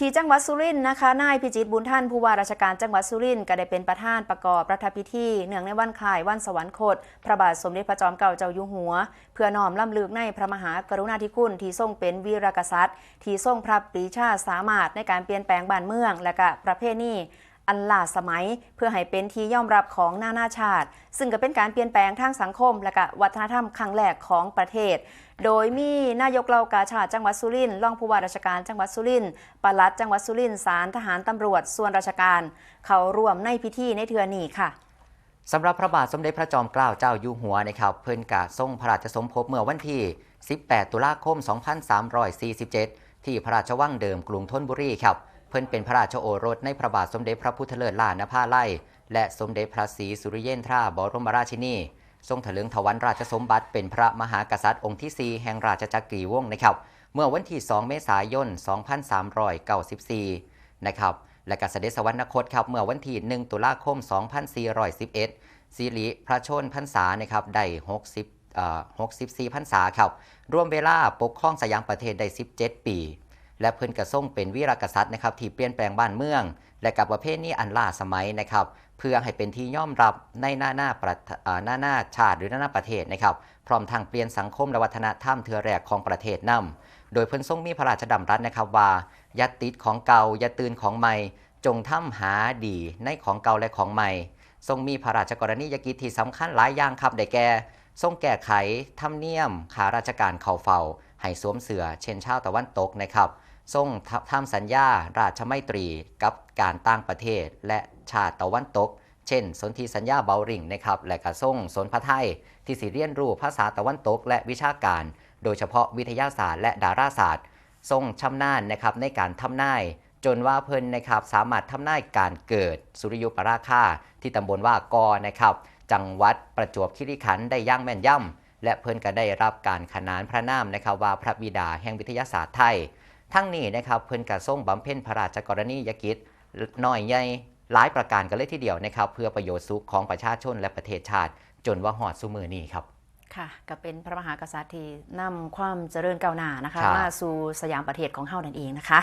ที่จังหวัดสุรินทร์นะคะ นายพิจิตบุญท่านผู้ว่าราชการจังหวัดสุรินทร์ก็ได้เป็นประธานประกอบรัฐพิธีเนื่องในวันคล้ายวันสวรรคต พระบาทสมเด็จพระจอมเกล้าเจ้าอยู่หัว เพื่อน้อมล้ำลึกในพระมหากรุณาธิคุณที่ทรงเป็นวีรกษัตริย์ ที่ทรงพระปรีชาสามารถในการเปลี่ยนแปลงบ้านเมืองและก็ประเพณี อันล่าสมัย เพื่อให้เป็นที่ยอมรับของนานาชาติ ซึ่งก็เป็นการเปลี่ยนแปลงทางสังคม และก็วัฒนธรรมครั้งแรกของประเทศ โดยมีนายกเหล่ากาชาติจังหวัดสุรินทร์รองผู้ว่าราชการจังหวัดสุรินทร์ปลัดจังหวัดสุรินทร์ศาลทหารตำรวจส่วนราชการ เขาร่วมในพิธีในเทือนี้ค่ะสำหรับพระบาทสมเด็จพระจอมเกล้าเจ้าอยู่หัวนะครับเพิ่นกะทรงพระราชสมภพเมื่อวันที่ 18 ตุลาคม 2347 ที่พระราชวังเดิมกรุงธนบุรีครับ เพิ่นเป็นพระราชโอรสในพระบาทสมเด็จพระพุทธเลิศล่านภาไล่และสมเด็จพระศรีสุริเยนทราบรมราชินีทรงถลึงถวันราชสมบัติเป็นพระมหากษัตริย์องค์ที่ 4 แห่งราชจักรีวงศ์นะครับ เมื่อวันที่ 2 เมษายน 2394 นะครับ และกเสด็จสวรรคตครับ เมื่อวันที่ 1 ตุลาคม 2411สิริพระชนพรรษานะครับ ได้ 60เอ่อ64พรรษาครับ รวมเวลาปกครองสยามประเทศได้ 17 ปี และเพิ่นกระส่งเป็นวีรกษัตริย์นะครับที่เปลี่ยนแปลงบ้านเมือง และกับประเภทนี้อันล่าสมัยนะครับ เพื่อให้เป็นที่ยอมรับในหน้าหน้าประหน้าหน้าชาติหรือหน้าหน้าประเทศนะครับ พร้อมทางเปลี่ยนสังคมและวัฒนธรรมเทือแรกของประเทศนํโดยเพิ่นทรงมีพระราชดำรัสนะครับว่าย่าติดของเก่าย่าตื่นของใหม่ จงทำหาดีในของเก่าและของใหม่ ทรงมีพระราชกรณียกิจที่สำคัญหลายอย่างครับได้แก่ทรงแก้ไขธรรมเนียมขาราชการเข้าเฝ้า ให้สวมเสือเช่นชาวตะวันตกนะครับทรงทำสัญญาราชไมตรีกับการต่างประเทศและชาติตะวันตก เช่น สนธิสัญญาเบาริงนะครับและกระทรงสนพระไทย ที่สิเรียนรู้ภาษาตะวันตก และวิชาการ โดยเฉพาะวิทยาศาสตร์และดาราศาสตร์ ทรงชำนาญนะครับในการทำนายจนว่าเพิ่นนะครับสามารถทำนายการเกิดสุริยุปราคาที่ตำบลว่ากอนะครับจังหวัดประจวบคีรีขันธ์ได้ย่างแม่นยำ และเพิ่นก็ได้รับการขนานพระนามนะครับว่าพระบิดาแห่งวิทยาศาสตร์ไทย ทั้งนี้นะครับเพิ่นกระทรงบำเพ็ญพระราชกรณียกิจน้อยใหญ่หลายประการกันเลยทีเดียวนะครับเพื่อประโยชน์สุขของประชาชนและประเทศชาติ จนว่าหอดสุมือนี้ครับค่ะก็เป็นพระมหากษัตริย์ที่นำความเจริญก้าวหน้านะคะครับมาสู่สยามประเทศของเฮานั่นเองนะคะ